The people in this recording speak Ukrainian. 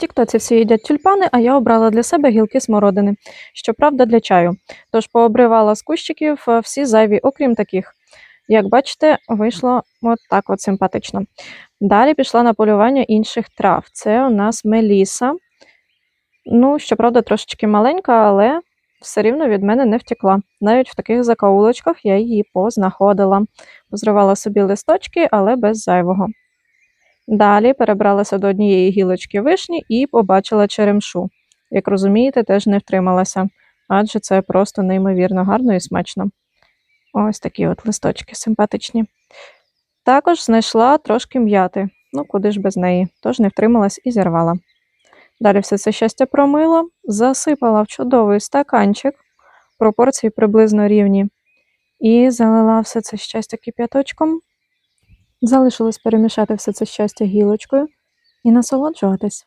Тіктоці всі їдять тюльпани, а я обрала для себе гілки смородини, щоправда, для чаю. Тож пообривала з кущиків е, всі зайві, окрім таких. Як бачите, вийшло от так от симпатично. Далі пішла на полювання інших трав. Це у нас меліса. Ну, щоправда, трошечки маленька, але все рівно від мене не втекла. Навіть в таких закоулочках я її познаходила. Позривала собі листочки, але без зайвого. Далі перебралася до однієї гілочки вишні і побачила черемшу. Як розумієте, теж не втрималася, адже це просто неймовірно гарно і смачно. Ось такі от листочки симпатичні. Також знайшла трошки м'яти, ну куди ж без неї, тож не втрималась і зірвала. Далі все це щастя промила, засипала в чудовий стаканчик, пропорції приблизно рівні, і залила все це щастя кип'яточком. Залишилось перемішати все це щастя гілочкою і насолоджуватись.